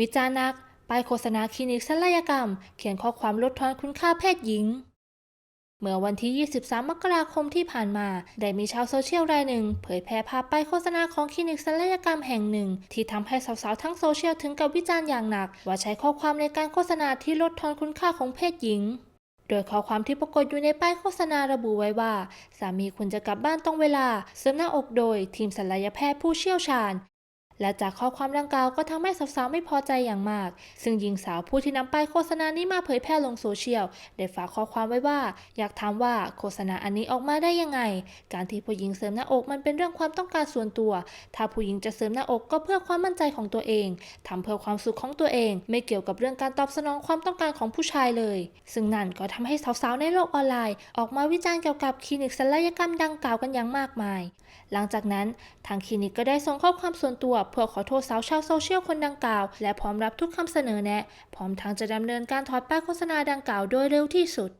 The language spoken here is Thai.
วิจารณ์นักป้ายโฆษณาคลินิกศัลยกรรม เขียนข้อความลดทอนคุณค่าเพศหญิง เมื่อวันที่ 23 มกราคมที่ผ่านมา ได้มีชาวโซเชียลรายหนึ่ง เผยแพร่ภาพป้ายโฆษณาของคลินิกศัลยกรรมแห่งหนึ่ง ที่ทำให้สาวๆ ทั้งโซเชียลถึงกับวิจารณ์อย่างหนัก ว่าใช้ข้อความในการโฆษณาที่ลดทอนคุณค่าของเพศหญิง โดยข้อความที่ปรากฏอยู่ในป้ายโฆษณาระบุไว้ว่า สามีคุณจะกลับบ้านตรงเวลาเสริมหน้าอกโดย ทีมศัลยแพทย์ผู้เชี่ยวชาญ และจากข้อความดังกล่าวก็ทำให้สาวๆไม่พอใจอย่างมาก ซึ่งหญิงสาวผู้ที่นำป้ายโฆษณานี้มาเผยแพร่ลงโซเชียลได้ฝากข้อความไว้ว่า อยากถามว่าโฆษณาอันนี้ออกมาได้ยังไง การที่ผู้หญิงเสริมหน้าอกมันเป็นเรื่องความต้องการส่วนตัว ถ้าผู้หญิงจะเสริมหน้าอกก็เพื่อความมั่นใจของตัวเองทำเพื่อความสุขของตัวเอง ไม่เกี่ยวกับเรื่องการตอบสนองความต้องการของผู้ชายเลย ซึ่งนั่นก็ทำให้สาวๆในโลกออนไลน์ ออกมาวิจารณ์เกี่ยวกับคลินิกศัลยกรรมดังกล่าวกันอย่างมากมาย หลังจากนั้นทางคลินิกก็ได้ส่งข้อความส่วนตัวเพื่อขอโทษสาวชาวโซเชียลคนดังกล่าว และพร้อมรับทุกคำเสนอแนะ พร้อมทั้งจะดำเนินการถอดป้ายโฆษณาดังกล่าวโดยเร็วที่สุด